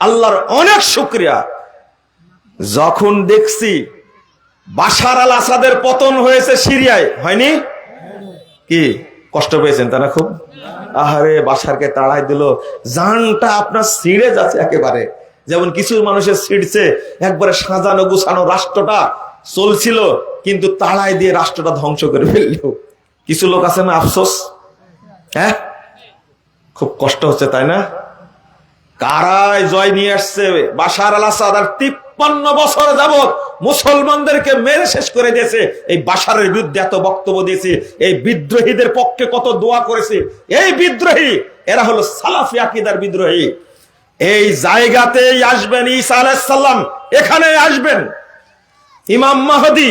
আল্লাহর অনেক শুক্রিয়া। যখন দেখছি বাসার আল আসাদের পতন হয়েছে সিরিয়ায়, হয়নি? কি কষ্ট পেয়েছেন তারা খুব? আহারে বাসারকে তাড়াই দিল। জানটা আপনার ছিঁড়ে যাচ্ছে একেবারে। যেমন কিছু মানুষের ছিঁড়ছে, একবারে সাজানো গুছানো রাষ্ট্রটা চলছিল, কিন্তু তাড়াই দিয়ে রাষ্ট্রটা ধ্বংস করে ফেলল। কিছু লোক আছে না আফসোস? হ্যাঁ? খুব কষ্ট হচ্ছে, তাই না? কারায় জয় নিয়ে আসছে বাশার আল আসাদ আর তিপ্পান্ন বছর যাবৎ মুসলমানদেরকে মেরে শেষ করে দিয়েছে। এই বাশারের বিরুদ্ধে এত বক্তব্য দিয়েছে, এই বিদ্রোহীদের পক্ষে কত দোয়া করেছে। এই বিদ্রোহী, এরা হলো সালাফি আকিদার বিদ্রোহী। এই জায়গাতেই আসবেন ঈসা আলাইসাল্লাম এখানে আসবেন। ইমাম মাহদি,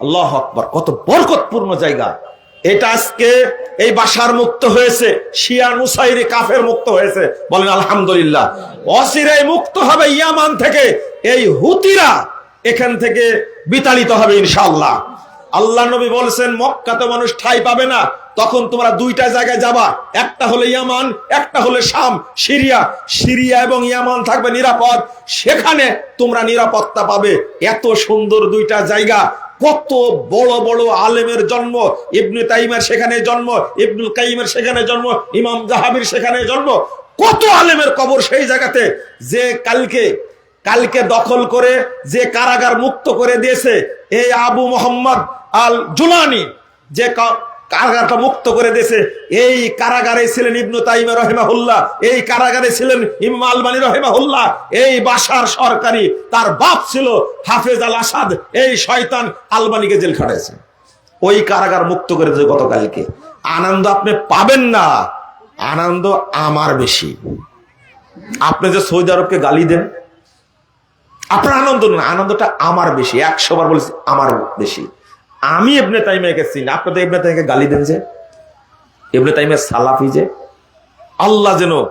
আল্লাহ আকবর, কত বরকতপূর্ণ জায়গা। এটা আজকে এই বাসার মুক্ত হয়েছে। শিয়া নুসাইরি কাফের মুক্ত হয়েছে। বলেন, আলহামদুলিল্লাহ। অসিরে মুক্ত হবে ইয়ামান থেকে। এই হুতিরা এখান থেকে বিতাড়িত হবে ইনশাআল্লাহ। আল্লাহ নবী বলছেন মক্কাতে মানুষ ঠাই পাবে না। তখন তোমরা দুইটা জায়গায় যাবা। একটা হলো ইয়ামান, একটা হলো শাম, সিরিয়া। সিরিয়া এবং ইয়ামান থাকবে নিরাপদ। সেখানে তোমরা নিরাপত্তা পাবে। এত সুন্দর দুইটা জায়গা। কত বড় বড় আলেমের জন্ম। ইবনে তাইমের সেখানে জন্ম, ইবনুল কাইমের সেখানে জন্ম, ইমাম জাহাবির সেখানে জন্ম। কত আলেমের কবর সেই জায়গাতে যে কালকে কালকে দখল করে, যে কারাগার মুক্ত করে দিয়েছে। এই আবু মোহাম্মদ আল জুলানি যে কারাগারটা মুক্ত করে দিয়েছে। এই কারাগারে ছিলেন ইবনু তাইমা রহেমাহুল্লাহ, এই কারাগারে ছিলেন ইমাম আলমানি রহেমাহুল্লাহ, এই বাসার সরকারি, তার বাপ ছিল হাফেজ আল আসাদ, এই শয়তান আলমানিকে জেল খাটাইছে। ওই কারাগার মুক্ত করে দিয়েছে গতকালকে। আনন্দ আপনি পাবেন না। আনন্দ আমার বেশি। আপনি যে সৌদি আরবকে গালি দেন, আপনার আনন্দ না, আনন্দটা আমার বেশি। একশো বার বলেছি, আমার বেশি। আমি এবনে তাইমাকে চিনি। আপনি তো এবনে তাইমাকে গালি দেন যে এবনে তাইমে সালাফি যে, আল্লাহ যেন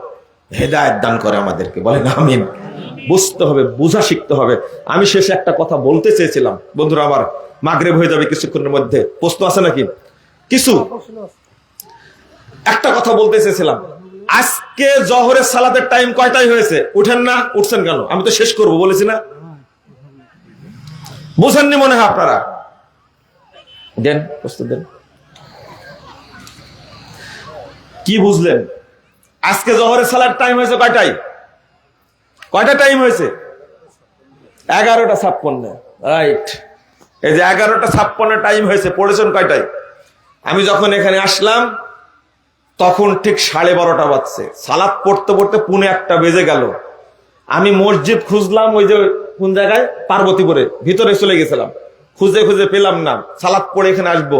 হেদায়ত দান করে আমাদেরকে। বলেন, আমিন। বুঝতে হবে, বুঝা শিখতে হবে। আমি শেষে একটা কথা বলতে চেয়েছিলাম। বন্ধুরা, আমার মাগরেব হয়ে যাবে কিছুক্ষণের মধ্যে। প্রশ্ন আছে নাকি? কিছু? একটা কথা বলতে চেয়েছিলাম। আজকে জহরের সালাতের টাইম কয়টাই হয়েছে? উঠেন না, উঠছেন কেন? আমি তো শেষ করব, বলেছি না? বুঝেননি মনে হয় আপনারা? দেন, প্রস্তুত দেন। কি বুঝলেন? আজকে জহরের সালার টাইম হয়েছে কয়টাই কয়টা টাইম হয়েছে? এগারোটা ছাপ্পান্ন। রাইট এই যে এগারোটা ছাপ্পান্ন টাইম হয়েছে, পড়েছেন কয়টায়? আমি যখন এখানে আসলাম, তখন ঠিক সাড়ে বারোটা বাজছে। সালাদ পড়তে পড়তে পুনে একটা বেজে গেল। আমি মসজিদ খুঁজলাম ওই যে কোন জায়গায়? পার্বতীপুরে, ভিতরে চলে গেছিলাম। খুঁজে খুঁজে পেলাম না। সালাদ পড়ে এখানে আসব।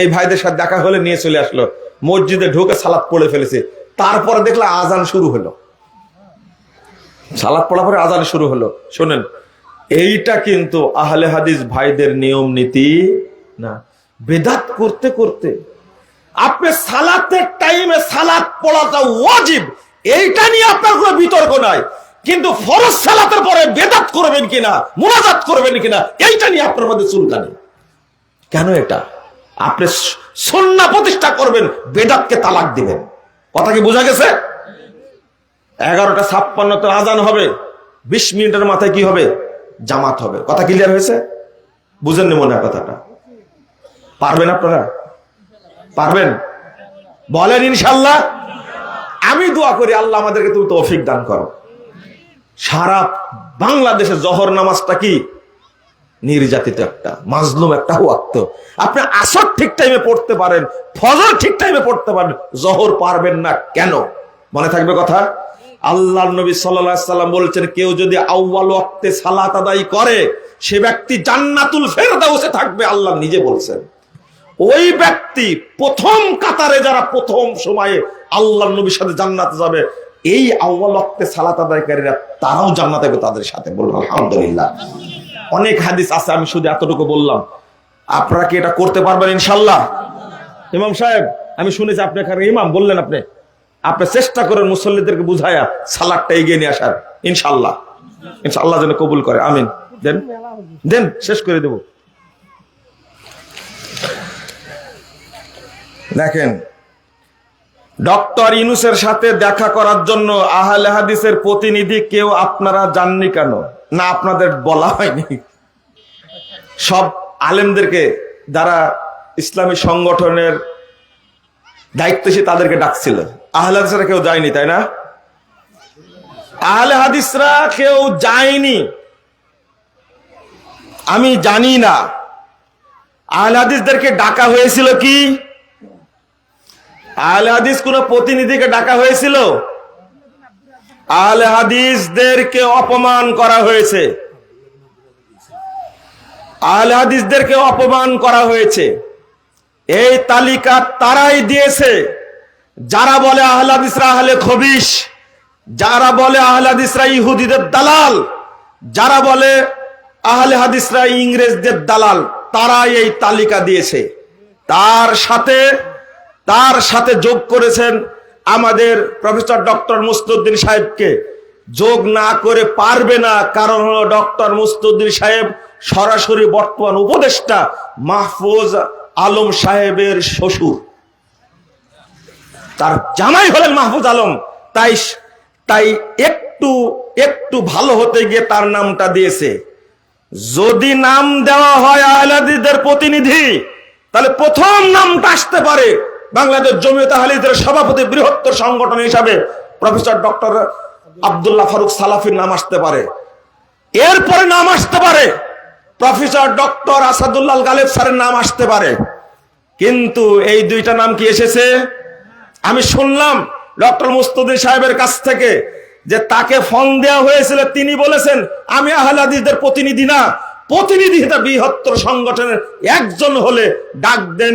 এই ভাইদের সাথে দেখা হলে নিয়ে চলে আসলো। মসজিদে ঢুকে সালাদ পড়ে ফেলেছে। তারপরে দেখলাম আজান শুরু হলো। সালাদ পড়া পরে আজান শুরু হলো। শোনেন, এইটা কিন্তু আহলে হাদিস ভাইদের নিয়ম নীতি না। বেদাত করতে করতে আপনি সালাতের টাইমে সালাত পড়াটা ওয়াজিব। এইটা নিয়ে আপনার কোনো বিতর্ক নাই। কিন্তু ফরজ সালাতের পরে বেদাত করবেন কিনা, মুনাজাত করবেন কিনা, এইটা নিয়ে আপনার মধ্যে চুলকানি কেন এটা? আপনি সন্না প্রতিষ্ঠা করবেন, বেদাতকে তালাক দিবেন। কথা কি বোঝা গেছে? এগারোটা ছাপ্পান্ন তো আজান হবে, বিশ মিনিটের মাথায় কি হবে? জামাত হবে। কথা ক্লিয়ার হয়েছে? বুঝেননি মনে হয় কথাটা। পারবেন আপনারা? পারবেন? বলেন ইনশাল্লাহ। আমি দোয়া করি আল্লাহ আমাদেরকে তুমি তো তৌফিক দান করো। সারা বাংলাদেশে জহর নামাজটা কি? নির্যাতিত একটা, মাজলুম একটা ওয়াক্ত। আপনি আসর ঠিক টাইমে পড়তে পারেন, ফজর ঠিক টাইমে পড়তে পারেন, জহর পারবেন না কেন? মনে থাকবে কথা? আল্লাহ নবী সাল্লাম বলছেন, কেউ যদি আউ্বাল ওয়াক্তে সালাত আদায় করে, সে ব্যক্তি জান্নাতুল ফেরদাউসে থাকবে, আল্লাহ নিজে বলছেন। ওই ব্যক্তি প্রথম কাতারে যারা প্রথম সময়ে আল্লাহ নবীর সাথে জান্নাতে যাবে এই আউ্বাল সালাত আদায়কারীরা তারাও জান্নাতে তাদের সাথে বলব আলহামদুলিল্লাহ। অনেক হাদিস আছে, আমি শুধু এতটুকু বললাম। আপনারা কি এটা করতে পারবেন ইনশাল্লাহ ইমাম সাহেব, আমি শুনেছি আপনি এখানে ইমাম, বললেন আপনি। আপনি চেষ্টা করেন মুসল্লিদেরকে বুঝায়া সালাদটা এগিয়ে নিয়ে আসার ইনশাল্লাহ ইনশাল্লাহ যেন কবুল করে, আমিন। দেন দেন, শেষ করে দেব। দেখেন ডক্টর ইনুসের সাথে দেখা করার জন্য আহলে হাদিসের প্রতিনিধি কেউ আপনারা জাননি কেন? না, আপনাদের বলা হয়নি। সব আলেমদেরকে যারা ইসলামী সংগঠনের দায়িত্বশীল, তাদেরকে ডাকছিল। আহলে হাদিসরা কেউ যায়নি, তাই না? আহলে হাদিসরা কেউ যায়নি। আমি জানি না। আহলে হাদিসদেরকে ডাকা হয়েছিল কি? আহলে হাদিস কোন প্রতিনিধিকে ডাকা হয়েছিল? আহলে হাদিসদেরকে অপমান করা হয়েছে। আহলে হাদিসদেরকে অপমান করা হয়েছে। এই তালিকা তারাই দিয়েছে। যারা বলে আহলে হাদিসরা আহলে খবিস যারা বলে আহলে হাদিসরা ইহুদিদের দালাল, যারা বলে আহলে হাদিসরা ইংরেজদের দালাল, তারাই এই তালিকা দিয়েছে। তার সাথে তার সাথে যোগ করেছেন আমাদের প্রফেসর ডক্টর মুস্তুদ্দিন সাহেবকে। যোগ না করে পারবে না, কারণ হলো ডক্টর মুস্তুদ্দিন সাহেব সরাসরি বর্তমান উপদেষ্টা মাহফুজ আলম সাহেবের শ্বশুর। তার জামাই হলেন মাহফুজ আলম। তাই তাই একটু একটু ভালো হতে গিয়ে তার নামটা দিয়েছে। যদি নাম দেওয়া হয় আহলাদিদের প্রতিনিধি, তাহলে প্রথম নামটা আসতে পারে। বাংলাদেশ জমিয়ত আহলিদের সভাপতি বৃহত্তর সংগঠন হিসাবে প্রফেসর ডক্টর আব্দুল্লাহ ফারুক সালাফির নাম আসতে পারে। এরপরে নাম আসতে পারে প্রফেসর ডক্টর আসাদুল্লাহ গালেব স্যারের নাম আসতে পারে। কিন্তু এই দুইটা নাম কি এসেছে? আমি শুনলাম ডক্টর মুস্তুদ্দিন সাহেবের কাছ থেকে যে তাকে ফোন দেওয়া হয়েছিল, তিনি বলেছেন, আমি আহলাদিসদের প্রতিনিধি না। প্রতিনিধি বৃহত্তর সংগঠনের একজন হলে ডাক দেন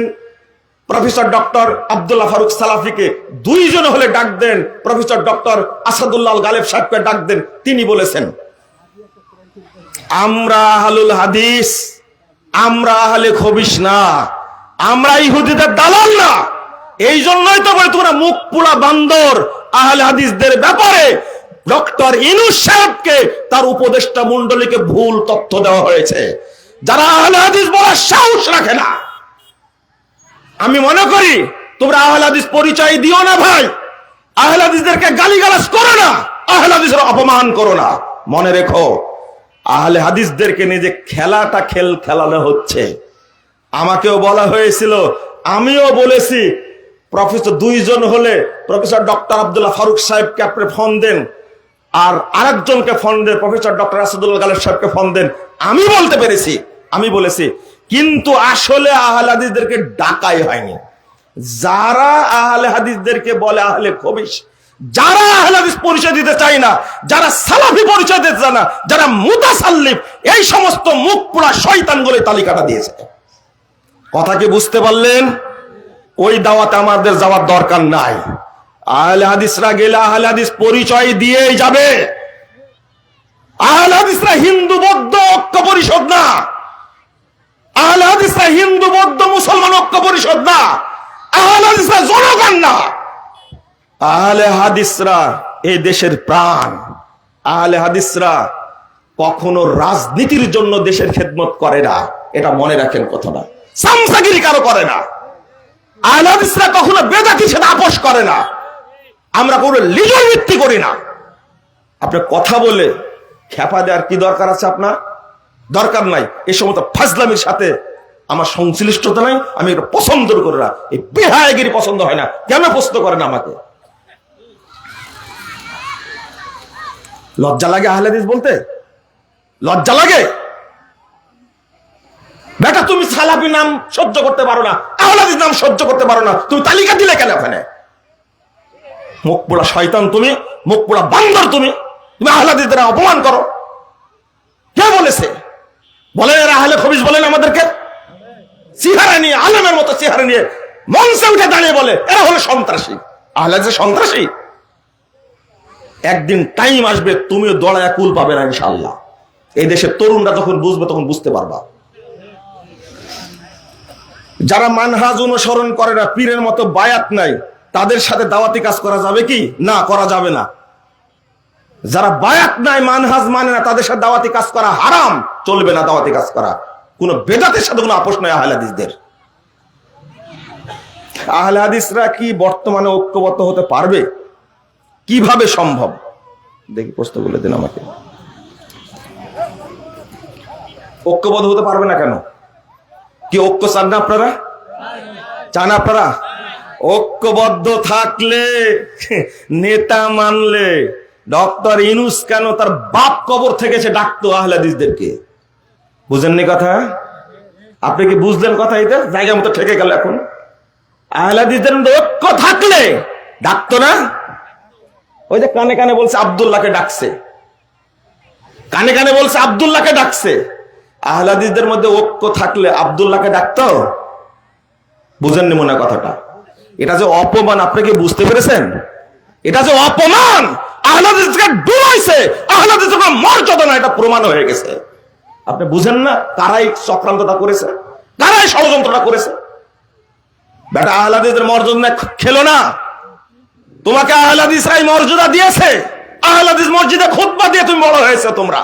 প্রফেসর ডক্টর আব্দুল্লাহ ফারুক সালাফিকে দুইজন হলে ডাক দেন। প্রফেসর ডক্টর আসাদুল্লাহ গালেব সাহেবকে ডাক দেন। তিনি বলেছেন, আমরা আহলুল হাদিস, আমরা আহলে খবিস না, আমরা ইহুদিদের দালাল না। এই জন্যই তো বলে তোমরা মুখ পোড়া বান্দর আহলে হাদিসদের ব্যাপারে। ডক্টর ইনুস সাহেবকে তার উপদেষ্টা মন্ডলীকে ভুল তথ্য দেওয়া হয়েছে। যারা আহলে হাদিস বলার সাহস রাখে না আমি মনে করি তোমরা আহলে হাদিস পরিচয় দিও না ভাই। আহলে হাদিসদেরকে গালিগালাজ করো না। আহলে হাদিসের অপমান করো না। মনে রেখো, আহলে হাদিসদেরকে যে খেলাটা খেল খেলানো হচ্ছে, আমাকেও বলা হয়েছিল, আমিও বলেছি, প্রফেসর দুইজন হলে প্রফেসর ডক্টর আব্দুল্লাহ ফারুক সাহেবকে আপনি ফোন দেন, আর আরেকজনকে ফোন দেন, প্রফেসর ডক্টর আসাদুল্লাহ গালেব সাহেবকে ফোন দেন। আমি বলতে পেরেছি, আমি বলেছি কিন্তু আসলে আহলে হাদিসদেরকে ডাকাই হয়নি। যারা আহলে হাদিসদেরকে বলে আহলে খবিস যারা আহলে হাদিস পরিচয় দিতে চায় না, যারা সালাফি পরিচয় দিতে চায় না, যারা মুতাসাল্লিফ, এই সমস্ত মুখ পোড়া শয়তানগুলো তালিকাটা দিয়েছে। কথা কি বুঝতে পারলেন? ওই দাওয়াতে আমাদের যাওয়ার দরকার নাই। আহলে হাদিসরা গেলে আহলে হাদিস পরিচয় দিয়েই যাবে। আহলে হাদিসরা হিন্দু, বৌদ্ধ, ঐক্য পরিষদ না। আহলে হিন্দু, বৌদ্ধ, মুসলমান, ঐক্য পরিষদ না। আহলে হাদিসরা জনগণ না। আহলে হাদিসরা এই দেশের প্রাণ। আহলে হাদিসরা কখনো রাজনীতির জন্য দেশের খেদমত করে না। এটা মনে রাখেন কথাটা। সামসাগিরি কারও করে না। আহলে হাদিসরা কখনো বেদাতি সেটা আপোষ করে না। আমরা কোনো লিগাল ভিত্তি করি না। আপনি কথা বলে খেপা দেওয়ার কি দরকার আছে আপনার? দরকার নাই এই সমস্ত ফাজলামির সাথে আমার সংশ্লিষ্টতা নাই, আমি এটা পছন্দ করি না। এই বেহায়াগিরি পছন্দ হয় না, কেন প্রশ্ন করেন আমাকে? লজ্জা লাগে আহলাদিস বলতে? লজ্জা লাগে? বেটা, তুমি সালাফি নাম সহ্য করতে পারো না আহলাদিস নাম সহ্য করতে পারো না, তুমি তালিকা দিলে কেন ওখানে মুখ পোড়া শয়তান তুমি, মুখ পোড়া বান্দর তুমি তুমি আহলাদিসদের অপমান করো। কে বলেছে? বলেন এরা আহলে খবিস বলেন আমাদেরকে? চেহারা নিয়ে, আলমের মতো চেহারা নিয়ে মঞ্চে উঠে দাঁড়িয়ে বলে, এরা হলো সন্ত্রাসী। আহলাদিস সন্ত্রাসী। একদিন টাইম আসবে, তুমিও দড়ায় কুল পাবে না ইনশাল্লাহ এই দেশের তরুণরা যখন বুঝবে, তখন বুঝতে পারবা। যারা মানহাজ অনুসরণ করে না, পীরের মতো বায়াত নাই, তাদের সাথে দাওয়াতি কাজ করা যাবে কি? না, করা যাবে না। যারা বায়াত নাই, মানহাজ মানে না, তাদের সাথে দাওয়াতি কাজ করা হারাম, চলবে না দাওয়াতি কাজ করা। কোন বেদাতের সাথে কোনো আপোষ নয় আহলাদিসদের। আহলে হাদিসরা কি বর্তমানে ঐক্যবদ্ধ হতে পারবে? কীভাবে সম্ভব? দেখি, প্রশ্ন বলে দিন আমাকে। ঐক্যবদ্ধ হতে পারবে না কেন? কি ঐক্য চান না আপনারা? চান আপনারা? ঐক্যবদ্ধ থাকলে নেতা মানলে ডক্টর ইনুস কেন তার বাপ কবর থেকে সে ডাকতো আহলাদিসদেরকে বুঝেননি কথা? আপনি কি বুঝলেন কথা এটা? জায়গা মতো ঠেকে গেল এখন। আহলাদিসদের মধ্যে ঐক্য থাকলে ডাকতো না? ওই যে কানে কানে বলছে আবদুল্লাহকে ডাকছে। কানে কানে বলছে আবদুল্লাহকে ডাকছে। আহলাদিসদের মধ্যে ঐক্য থাকলে আবদুল্লাহকে ডাকতো? বুঝেননি মনে কথাটা। এটা যে অপমান, আপনি কি বুঝতে পেরেছেন? এটা যে অপমান! আহলাদিসকে ডুবাইছে! মর্যাদা না এটা প্রমাণ হয়ে গেছে। আপনি বুঝেন না চক্রান্তটা করেছে? ষড়যন্ত্রটা করেছে? বেটা মর্যাদা খেলো না। তোমাকে আহলাদিসরাই মর্যাদা দিয়েছে। আহলাদিস মসজিদে খুতবা দিয়ে তুমি বড় হয়েছে তোমরা।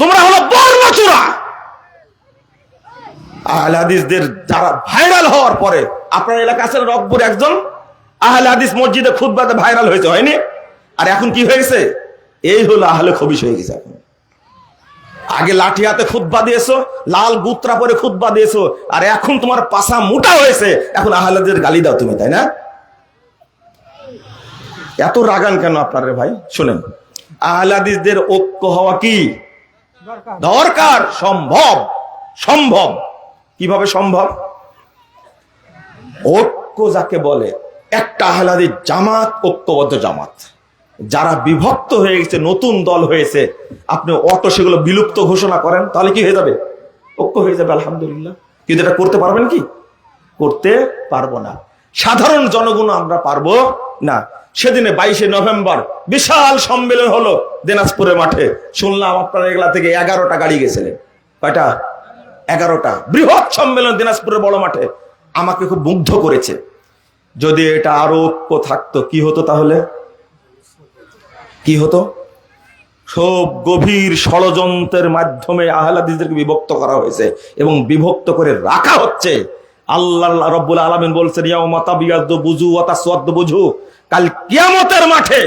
তোমরা হলো বর্ণচূড়া আহলে হাদিসদের যারা ভাইরাল হওয়ার পরে, আপনার এলাকা আছে রকপুর একজন আহলে হাদিস মসজিদে খুতবাতে ভাইরাল হয়েছে, হয়নি? আর এখন কি হয়েছে? এই হলো আহলে খবিস হয়ে গেছে এখন। আগে লাঠি হাতে খুতবা দিয়েছ, লাল গুত্রা পরে খুতবা দিয়েছ, আর এখন তোমার পাশা মোটা হয়েছে, এখন আহলাদের গালি দাও তুমি, তাই না? এত রাগান কেন আপনার ভাই? শোনেন আহলাদিসদের ঐক্য হওয়া কি? দরকার, সম্ভব সম্ভব। কীভাবে সম্ভব? ঐক্য যাকে বলে একটা আহলাদির জামাত, ঐক্যবদ্ধ জামাত। যারা বিভক্ত হয়ে গেছে, নতুন দল হয়েছে, আপনি অটো সেগুলো বিলুপ্ত ঘোষণা করেন, তাহলে কি হয়ে যাবে? ঐক্য হয়ে যাবে, আলহামদুলিল্লাহ। কিন্তু এটা করতে পারবেন কি? করতে পারব না। সাধারণ জনগণ আমরা পারব না। সেদিনে বাইশে নভেম্বর বিশাল সম্মেলন হলো দিনাজপুরের মাঠে। শুনলাম আপনার এগুলা থেকে এগারোটা গাড়ি গেছিলেন। কয়টা? এগারোটা। বৃহৎ সম্মেলন দিনাজপুরের বড় মাঠে। আমাকে খুব মুগ্ধ করেছে। যদি এটা আরও ঐক্য থাকতো, কি হতো তাহলে? কি হতো? সব গভীর ষড়যন্ত্রের মাধ্যমে আহলাদিসদেরকে বিভক্ত করা হয়েছে এবং বিভক্ত করে রাখা হচ্ছে। আল্লাহ রব্বুল আলমিন বলছেন তাসওয়াদ্দু বুজু কাল কিয়ামতের মাঠে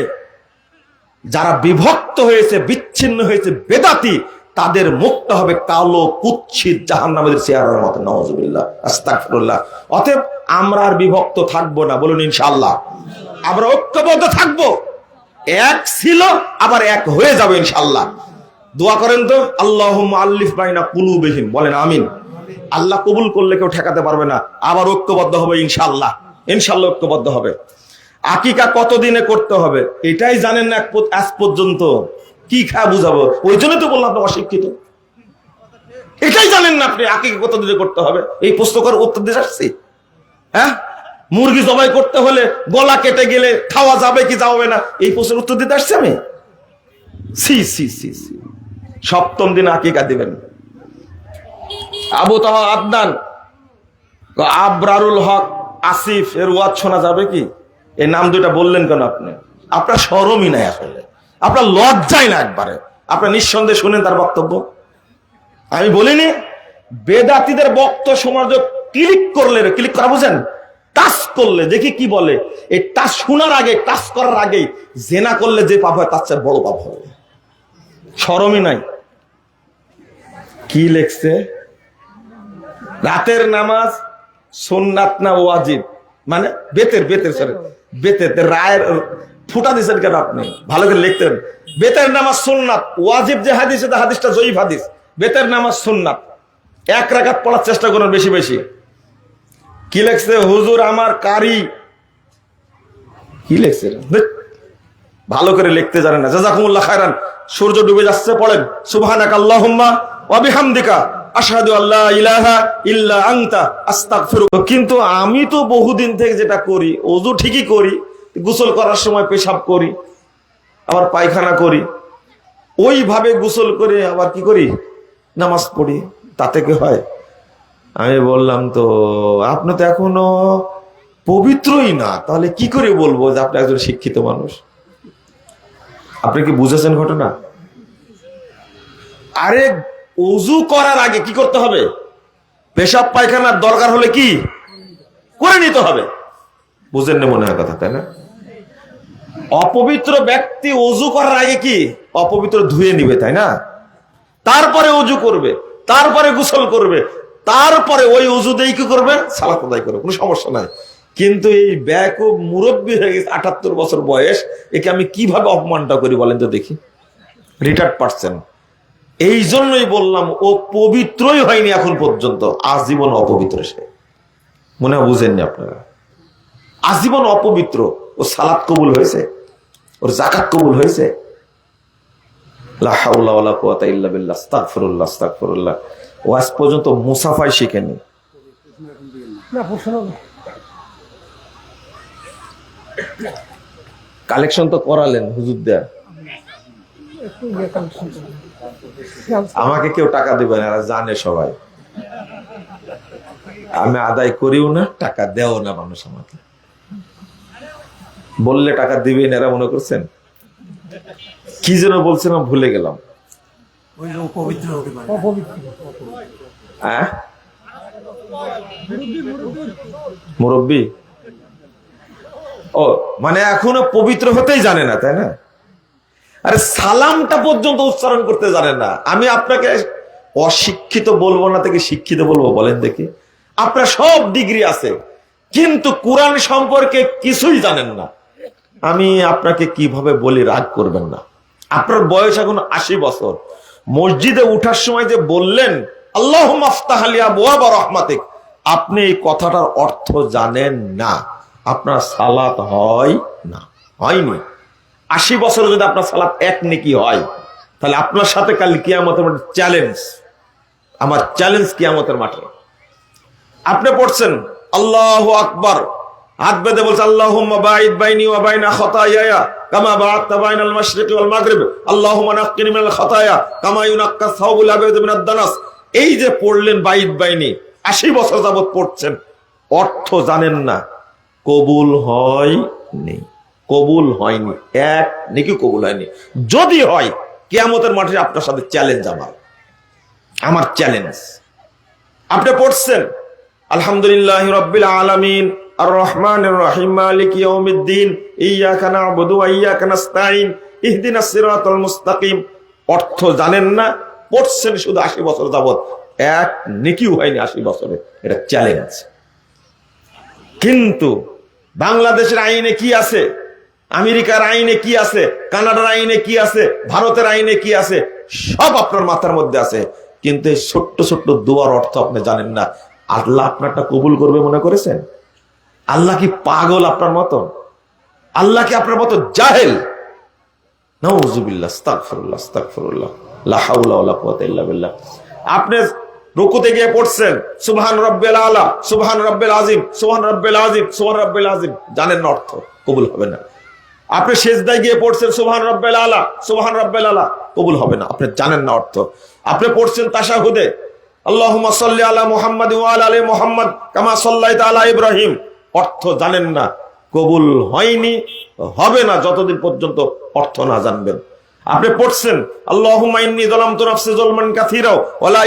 যারা বিভক্ত হয়েছে, বিচ্ছিন্ন হয়েছে, বেদাতি তাদের মুখটা হবে কালো কুচ্ছিত জাহান নামের চেহারার মতো। নওয়াজুবিল্লাহ অতএব আমরা আর বিভক্ত থাকব না, বলুন ইনশাআল্লাহ। আমরা ঐক্যবদ্ধ থাকব। এক ছিল, আবার এক হয়ে যাবে ইনশাআল্লাহ। দোয়া করেন তো আল্লাহ আল্লিফ বাইনা কুলুবিহীন বলেন আমিন। আল্লাহ কবুল করলে কেউ ঠেকাতে পারবে না। আবার ঐক্যবদ্ধ হবে ইনশাআল্লাহ। ইনশাআল্লাহ ঐক্যবদ্ধ হবে। আকিকা কতদিনে করতে হবে? এটাই জানেন না এক আজ পর্যন্ত। কি খা বুঝাবো? ওই জন্য তো বললাম আপনি অশিক্ষিত। এটাই জানেন না আপনি আকিকা কতদিনে করতে হবে। এই পুস্তকের উত্তর দিয়ে আসছি হ্যাঁ? মুরগি জবাই করতে হলে গলা কেটে গেলে খাওয়া যাবে কি যাবে না? এই প্রশ্নের উত্তর দিতে আসছি আমি? C C C C. সপ্তম দিন আকিকা দিবেন। আবু তাহ আদনান। আবরারুল হক আসিফ, এর ওয়াজ শোনা যাবে কি? এই নাম দুইটা বললেন কেন আপনি? আপনার সরমই নাই আসলে। আপনার লজ্জাই না একবারে। আপনার নিঃসন্দেহে শুনেন তার বক্তব্য। আমি বলিনি বেদাতিদের বক্ত সমাজ ক্লিক করলে ক্লিক করা বুঝেন? টাচ করলে দেখি কি বলে। এই টাচ শোনার আগে টাচ করার আগে জেনা করলে যে পাপ হয় তার চেয়ে বড় পাপ হবে। সরমই নাই। কি লেখছে? রাতের নামাজ সোননাথ না ওয়াজিব? মানে বেতের বেতের সরে বেতের রায়ের ফুটা দিচ্ছেন কেন আপনি? ভালো করে লিখতেন বেতের নামাজ সোননাথ ওয়াজিব যে হাদিস, এটা হাদিসটা জয়ীফ হাদিস। বেতের নামাজ সোননাথ এক রাখাত পড়ার চেষ্টা করুন বেশি বেশি। কি লেখছে? হুজুর আমার কারি। কি লেখছে? ভালো করে লিখতে জানেন না। জাজাকুমুল্লাহ খায়রান। সূর্য ডুবে যাচ্ছে, পড়েন। সুবহানাক আল্লাহুম্মা ওয়া বিহামদিকা। আশহাদু আল্লা ইলাহা ইল্লা আনতা। আস্তাগফিরুকা। কিন্তু আমি তো বহুদিন থেকে যেটা করি, ওযু ঠিকই করি গোসল করার সময় পেশাব করি, আবার পায়খানা করি। ওইভাবে গোসল করে আবার কি করি? নামাজ পড়ি। তাতে কি হয়? আমি বললাম তো, আপনি তো এখনও পবিত্রই না। তাহলে কি করে বলব যে আপনি একজন শিক্ষিত মানুষ? আপনি কি বুঝেছেন ঘটনা? আরে, অজু করার আগে কি করতে হবে? পেশাব, পায়খানার দরকার হলে কি? করে নিতে হবে। বুঝেন না মনে হয় কথা, তাই না? অপবিত্র ব্যক্তি অজু করার আগে কি? অপবিত্র ধুয়ে নিবে, তাই না? তারপরে অজু করবে, তারপরে গোসল করবে, তারপরে ওই অজু দিয়ে কি করবে? সালাত আদায় করবে, কোনো সমস্যা নাই। কিন্তু এই ব্যাকুব মুরব্বী হয়ে গেছে, আটাত্তর বছর বয়স, একে আমি কীভাবে অপমানটা করি বলেন তো দেখি। রিটার্ড পারছেন এই জন্যই বললাম, ও পবিত্রই হয়নি এখন পর্যন্ত, আজীবন অপবিত্র সে। মনে হয় বুঝেননি আপনারা। আজীবন অপবিত্র। ও সালাত কবুল হয়েছে। ওর জাকাত কবুল হয়েছে। লা হাওলা ওয়ালা কুওয়াতা ইল্লা বিল্লাহ আস্তাগফিরুল্লাহ আস্তাগফিরুল্লাহ। ও আজ পর্যন্ত মুসাফাই শিখেনি। কালেকশন তো করালেন হুজুর দেয়া। আমাকে কেউ টাকা দেবে না জানে সবাই। আমি আদায় করিও না টাকা দেও না মানুষ আমাকে। বললে টাকা দিবে এরা মনে করছেন? কি যেন বলছিলাম ভুলে গেলাম। হ্যাঁ? মুরব্বী? ও মানে এখনও পবিত্র হতেই জানে না তাই না? আরে সালামটা পর্যন্ত উচ্চারণ করতে জানেন না। আমি আপনাকে অশিক্ষিত বলব না থেকে শিক্ষিত বলব বলেন দেখি। আপনার সব ডিগ্রি আছে কিন্তু কোরআন সম্পর্কে কিছুই জানেন না। আমি আপনাকে কীভাবে বলি, রাগ করবেন না। আপনার বয়স এখন আশি বছর। মসজিদে উঠার সময় যে বললেন আল্লাহ মাফতাহালিয়া বোয়াবা রহমাতিক আপনি এই কথাটার অর্থ জানেন না। আপনার সালাত হয় না। হয়নি। আশি বছর যদি আপনার সালাত এক নেকি হয়, তাহলে আপনার সাথে কাল কিয়ামতের মাঠে চ্যালেঞ্জ আমার চ্যালেঞ্জ কিয়ামতের মাঠে। আপনি পড়ছেন, আল্লাহ আকবার হাত বেঁধে বলছে, আল্লাহুম্মা বাঈদ বাইনি ওয়া বাইনা খাতায়া কামা দানাস। এই যে পড়লেন বাইদ বাইনি 80 বছর যাবত পড়ছেন, অর্থ জানেন না। কবুল হয় নেই কবুল হয়নি, এক নাকি কবুল হয়নি। যদি হয়, কিয়ামতের মাঠে আপনার সাথে চ্যালেঞ্জ আমার। আমার চ্যালেঞ্জ। আপনি পড়ছেন, আলহামদুলিল্লাহ রব্বিল আলামিন আর রহমান রহিম মালিক ইয়াউমিদ্দিন ইয়্যাকা না'বুদু ওয়া ইয়্যাকা নাস্তাঈন ইহদিনাস অর্থ জানেন না, পড়ছেন শুধু 80 বছর যাবত এক নেকিও হয়নি 80 বছরে, এটা চ্যালেঞ্জ কিন্তু বাংলাদেশের আইনে কি আছে? আমেরিকার আইনে কি আছে? কানাডার আইনে কি আছে? ভারতের আইনে কি আছে? সব আপনার মাথার মধ্যে আছে। কিন্তু এই ছোট্ট ছোট্ট দোয়ার অর্থ আপনি জানেন না। আল্লাহ আপনারটা কবুল করবে মনে করেছেন? আল্লাহ কি পাগল আপনার মতো আল্লাহ কি আপনার মতো জাহেল? আপনি রুকুতে গিয়ে পড়ছেন, সুবহান রাব্বিল আলা, সুবহান রাব্বিল আজিম সুবহান রাব্বিল আজিম সুবহান রাব্বিল আজিম জানেন অর্থ, কবুল হবে না। আপনি সেজদায় গিয়ে পড়ছেন, সুবহান রাব্বিল আলা, সুবহান রাব্বিল আলা, কবুল হবে না। আপনি জানেন না অর্থ। আপনি পড়ছেন তাশাহুদে, আল্লাহুম্মা সাল্লি আলা মুহাম্মাদ ওয়া আলা আলি মুহাম্মাদ, কামা সাল্লাইতা আলা ইব্রাহিম। অর্থ জানেন না, কবুল হয়নি, হবে না যতদিন পর্যন্ত অর্থ না জানবেন। আপনি পড়ছেন, আল্লাহুম্মা ইন্নী যালামতু নাফসি যুলমান কাসীরা ওয়া লা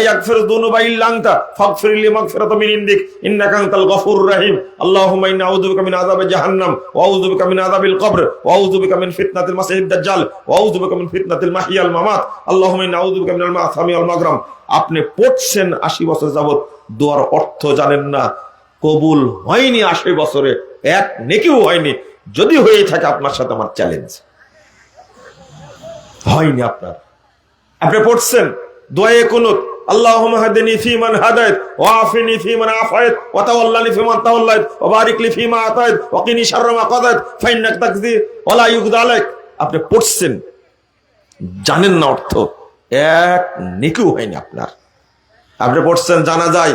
যুনুবা ইল্লা আনতা ফাগফিরলি মাগফিরাতাম ইনদিক, ইন্নাকা আনতাল গফুরুর রহিম, আল্লাহুম্মা আউযু বিকা আযাবি জাহান্নাম, ওয়া আউযু বিকা আযাবিল কবর, ওয়া আউযু বিকা ফিতনাতিল মাসিহিদ দাজ্জাল, ওয়া আউযু বিকা ফিতনাতিল মাহইয়াল মামাত, আল্লাহুম্মা আউযু বিকা মিনাল মাআসামি ওয়াল মাগরাম। আপনি পড়ছেন 80 বছর যাবত দোয়ার অর্থ জানেন না কবুল হয়নি 80 বছরে, এক নেকিও হয়নি। যদি হয়ে থাকে আপনার সাথে আমার চ্যালেঞ্জ হয়নি আপনার। আপনি পড়ছেন দোয়ে কিনি আপনি পড়ছেন, জানেন না অর্থ, এক নেকিও হয়নি আপনার। আপনি পড়ছেন, জানা যায়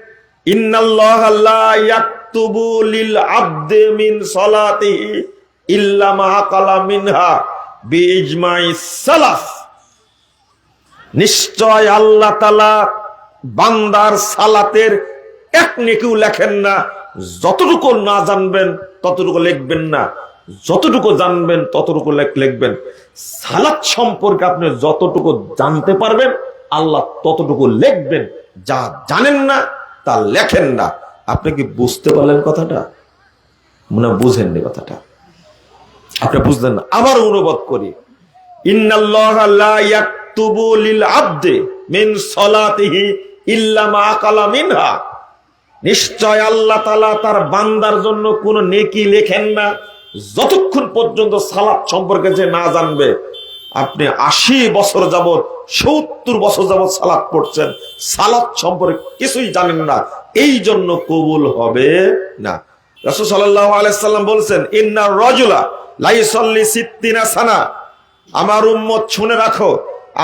ইন্নাল্লাহ লা ইয়াক- ইয়াকতুবু লিল আবদে মিন সালাতিহি ইল্লা মা আকালা মিনহা নিশ্চয় আল্লাহ তালা বান্দার সালাতের এক নেকিও লেখেন না, যতটুকু না জানবেন ততটুকু লিখবেন না, যতটুকু জানবেন ততটুকু লেখ- লিখবেন। সালাত সম্পর্কে আপনি যতটুকু জানতে পারবেন, আল্লাহ ততটুকু লিখবেন, যা জানেন না তা লেখেন না। আপনি কি বুঝতে পারলেন কথাটা? মনে বুঝেননি কথাটা। আপনি বুঝলেন না। আবার অনুবাদ করি। নিশ্চয় আল্লাহ তাআলা তার বান্দার জন্য কোন নেকি লেখেন না। যতক্ষণ পর্যন্ত সালাত সম্পর্কে যে না জানবে, আপনি আশি বছর যাবত সত্তর বছর যাবৎ সালাদ পড়ছেন। সালাত সম্পর্কে কিছুই জানেন না। এই জন্য কবুল হবে না। রাসূল সাল্লাল্লাহু আলাইহি সাল্লাম বলছেন ইন্নার রাজুলা লাইসাল্লি সিত্তিনা সানা। আমার উম্মত শুনে রাখো,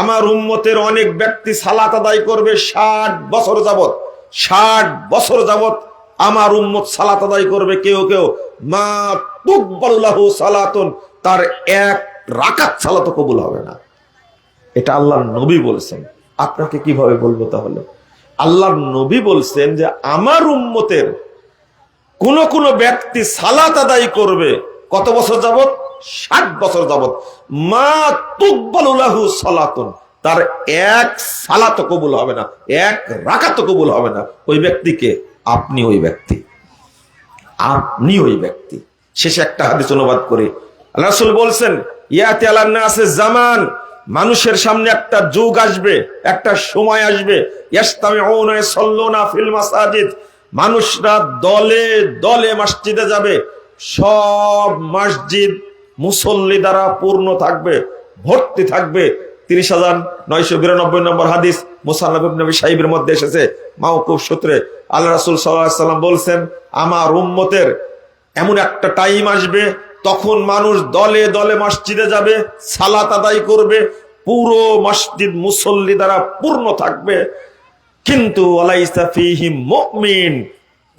আমার উম্মতের অনেক ব্যক্তি সালাত আদায় করবে ষাট বছর যাবত ষাট বছর যাবত আমার উম্মত সালাত আদায় করবে কেউ কেউ। মা তুকবাল্লাহু সালাতুন, তার এক রাকাত সালাত কবুল হবে না। এটা আল্লাহর নবী বলেছেন। আপনাকে কীভাবে বলব তাহলে? আল্লাহর নবী বলছেন যে, আমার উম্মতের কোন কোন ব্যক্তি সালাত আদায় করবে, কত বছর যাবত ষাট বছর যাবত মা তুকবালুলাহু সালাতুন। তার এক সালাত কবুল হবে না, এক রাকাত কবুল হবে না। ওই ব্যক্তিকে আপনি ওই ব্যক্তি, আপনি ওই ব্যক্তি। শেষে একটা হাদিস অনুবাদ করে। রাসূল বলছেন, ইয়াতি আলান্না আছে জামান মানুষের সামনে একটা যুগ আসবে, একটা সময় আসবে। মানুষরা দলে দলে মসজিদে যাবে। সব মসজিদ মুসল্লি দ্বারা পূর্ণ থাকবে, ভর্তি থাকবে। তিরিশ হাজার নয়শো বিরানব্বই নম্বর হাদিস নবী সাহিবের মধ্যে এসেছে মাউকুফ সূত্রে। আল্লাহ রাসুল আলাইহি সাল্লাম বলছেন, আমার উম্মতের এমন একটা টাইম আসবে তখন মানুষ দলে দলে মসজিদে যাবে, সালাত আদায় করবে, পুরো মসজিদ মুসল্লি দ্বারা পূর্ণ থাকবে। কিন্তু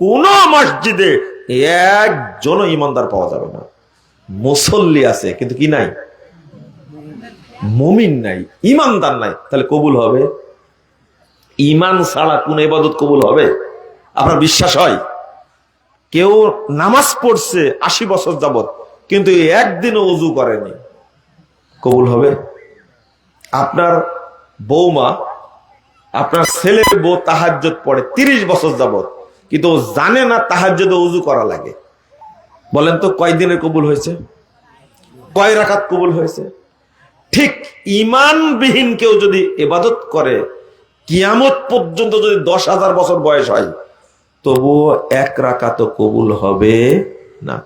কোন মসজিদে একজন ইমানদার পাওয়া যাবে না। মুসল্লি আছে, কিন্তু কি নাই? মুমিন নাই, ইমানদার নাই। তাহলে কবুল হবে? ইমান ছাড়া কোন ইবাদত কবুল হবে? আপনার বিশ্বাস হয়? কেউ নামাজ পড়ছে আশি বছর যাবত কিন্তু একদিনও উজু করেনি। কবুল হবে? আপনার বৌমা, আপনার ছেলের বউ তাহাজ্জত পড়ে তিরিশ বছর যাবত কিন্তু জানে না তাহাজ্জতে উজু করা লাগে। বলেন তো কয়দিনের কবুল হয়েছে? কয় রাখাত কবুল হয়েছে? ঠিক ইমানবিহীন কেউ যদি এবাদত করে, কিয়ামত পর্যন্ত যদি দশ হাজার বছর বয়স হয়, তবুও এক রাকাত কবুল হবে না।